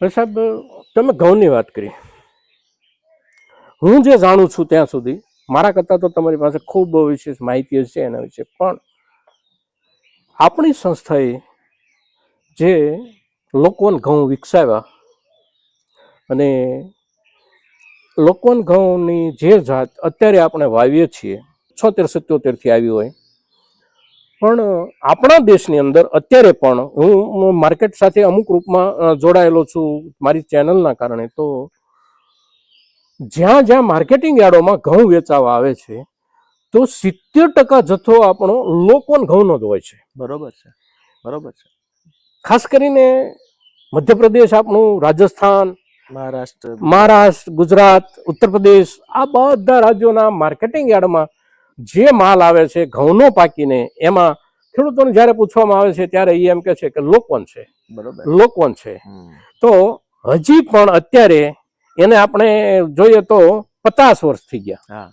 સાહેબ, તમે ઘઉંની વાત કરી. હું જે જાણું છું ત્યાં સુધી, મારા કરતાં તો તમારી પાસે ખૂબ વિશેષ માહિતી છે એના વિશે, પણ આપણી સંસ્થાએ જે લોકોન ઘઉં વિકસાવ્યા અને લોકોન ઘઉંની જે જાત અત્યારે આપણે વાવીએ છીએ, છોતેર સત્યોતેરથી આવી હોય પણ આપણા દેશની અંદર અત્યારે પણ હું માર્કેટ સાથે અમુક રૂપમાં જોડાયેલો છું મારી ચેનલના કારણે તો જ્યાં જ્યાં માર્કેટિંગ યાર્ડોમાં ઘઉં વેચાવા આવે છે તો સિત્તેર ટકા જથ્થો આપણો લોકોન ઘઉંનો જ હોય છે. બરોબર છે બરોબર છે. ખાસ કરીને મધ્યપ્રદેશ આપણું રાજસ્થાન મહારાષ્ટ્ર. મહારાષ્ટ્ર ગુજરાત ઉત્તર પ્રદેશ આ બધા રાજ્યોના માર્કેટિંગ યાર્ડમાં જે માલ આવે છે ઘઉંનો પાકીને એમાં ખેડૂતોને જ્યારે પૂછવામાં આવે છે ત્યારે એ એમ કે છે કે લોકવન છે. બરોબર. લોકવન છે. તો હજી પણ અત્યારે એને આપણે જોઈએ તો પચાસ વર્ષ થઈ ગયા.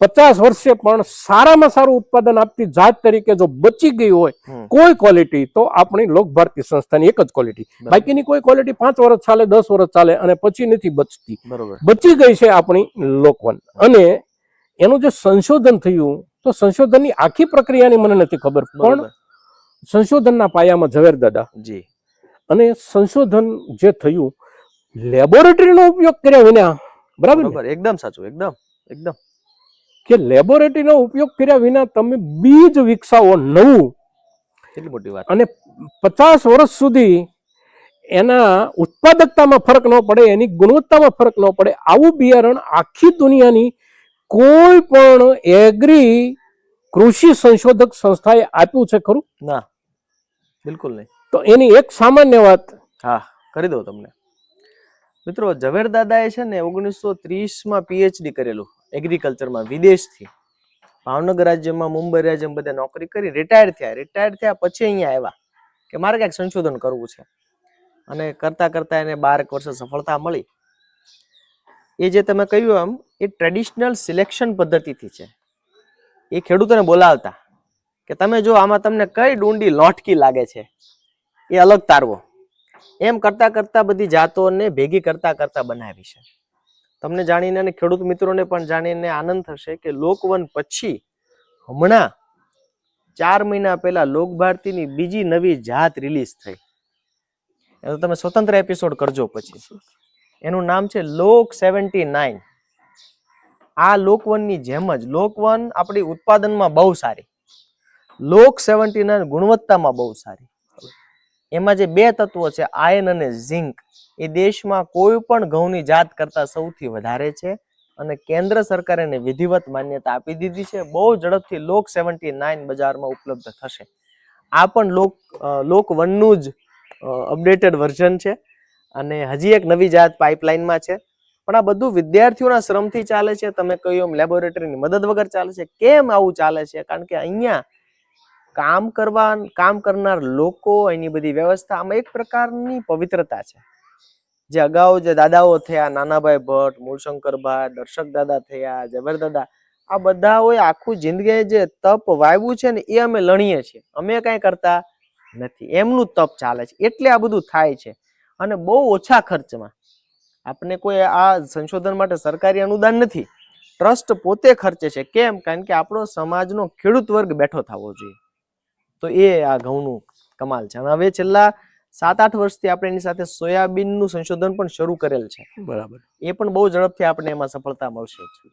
પચાસ વર્ષે પણ સારામાં સારું ઉત્પાદન આપતી જાત તરીકે જો બચી ગઈ હોય કોઈ ક્વોલિટી તો આપણી લોક ભારતી સંસ્થાની એક જ ક્વોલિટી બાકીની કોઈ ક્વોલિટી પાંચ વર્ષ ચાલે દસ વર્ષ ચાલે અને પછી નથી બચતી. બચી ગઈ છે આપણી લોકવન. અને એનું જે સંશોધન થયું તો સંશોધનની આખી પ્રક્રિયાની મને નથી ખબર પણ સંશોધનના પાયામાં ઝવેર દાદા જી. અને સંશોધન જે થયું લેબોરેટરીનો ઉપયોગ કર્યા વિના બરાબર? એકદમ સાચું એકદમ એકદમ. કે લેબોરેટરીનો ઉપયોગ કર્યા વિના તમે બીજ વિકસાવો નવું. કેટલી મોટી વાત. અને પચાસ વર્ષ સુધી એના ઉત્પાદકતામાં ફરક ન પડે એની ગુણવત્તામાં ફરક ન પડે આવું બિયારણ આખી દુનિયાની કોઈ પણ એગ્રી કૃષિ સંશોધક સંસ્થાએ આપ્યું છે ખરું? ના બિલકુલ નહીં. તો એની એક સામાન્ય વાત. હા કરી દઉં તમને. મિત્રો ઝવેર દાદાએ છે ને ઓગણીસો ત્રીસમાં પીએચડી કરેલું એગ્રીકલ્ચરમાં વિદેશથી. ભાવનગર રાજ્યમાં મુંબઈ રાજ્યમાં બધા નોકરી કરી રિટાયર થયા. રિટાયર થયા પછી અહીંયા આવ્યા કે મારે ક્યાંક સંશોધન કરવું છે. અને કરતા કરતા એને બાર વર્ષે સફળતા મળી. એ જે તમે કહ્યું એમ એ ટ્રેડિશનલ સિલેક્શન પદ્ધતિથી છે. એ ખેડૂતોને બોલાવતા કે તમે જો આમાં તમને કઈ ડુંડી લોટકી લાગે છે, એ અલગ તારવો. એમ કરતા કરતા બધી જાતોને ભેગી કરતા કરતા બનાવી છે. તમને જાણીને અને ખેડૂત મિત્રોને પણ જાણીને આનંદ થશે કે લોકવન પછી હમણાં ચાર મહિના પહેલા લોક ભારતીની બીજી નવી જાત રિલીઝ થઈ. તમે સ્વતંત્ર એપિસોડ કરજો પછી. એનું નામ છે લોક સેવન્ટી નાઇન. આ લોકવનની જેમ જ લોકવન આપણી ઉત્પાદનમાં બહુ સારી. લોક સેવન્ટી નાઇન ગુણવત્તામાં બહુ સારી. એમાં જે બે તત્વો છે, આયન અને ઝિંક, એ દેશમાં કોઈ પણ ઘઉંની જાત કરતાં સૌથી વધારે છે અને કેન્દ્ર સરકારે એને વિધિવત માન્યતા આપી દીધી છે. બહુ ઝડપથી લોક સેવન્ટી નાઇન બજારમાં ઉપલબ્ધ થશે. આ પણ લોક લોકવનનું લોક વનનું જ અપડેટેડ વર્ઝન છે. અને હજી એક નવી જાત પાઇપલાઇનમાં છે. પણ આ બધું વિદ્યાર્થીઓના શ્રમથી ચાલે છે. તમે કહ્યું એમ લેબોરેટરીની મદદ વગર ચાલે છે. કેમ આવું ચાલે છે? કારણ કે અહીંયા કામ કરવા, કામ કરનાર લોકો, એની બધી વ્યવસ્થા આમાં એક પ્રકારની પવિત્રતા છે. જે અગાઉ જે દાદાઓ થયા, નાનાભાઈ ભટ્ટ મૂળશંકરભાઈ દર્શક દાદા થયા જબરદાદા આ બધાઓએ આખું જિંદગી જે તપ વાવ્યું છે ને એ અમે લણીએ છીએ. અમે કાંઈ કરતા નથી. એમનું તપ ચાલે છે. એટલે આ બધું થાય છે. અને બહુ ઓછા ખર્ચમાં. આપણે કોઈ આ સંશોધન માટે સરકારી અનુદાન નથી. ટ્રસ્ટ પોતે ખર્ચે છે. કેમ? કારણ કે આપણો સમાજનો ખેડૂત વર્ગ બેઠો થવો જોઈએ. તો એ આ ઘઉંનું કમાલ છે. અને હવે છેલ્લા સાત આઠ વર્ષથી આપણે એની સાથે સોયાબીનનું સંશોધન પણ શરૂ કરેલ છે. બરાબર. એ પણ બહુ ઝડપથી આપણે એમાં સફળતા મળશે.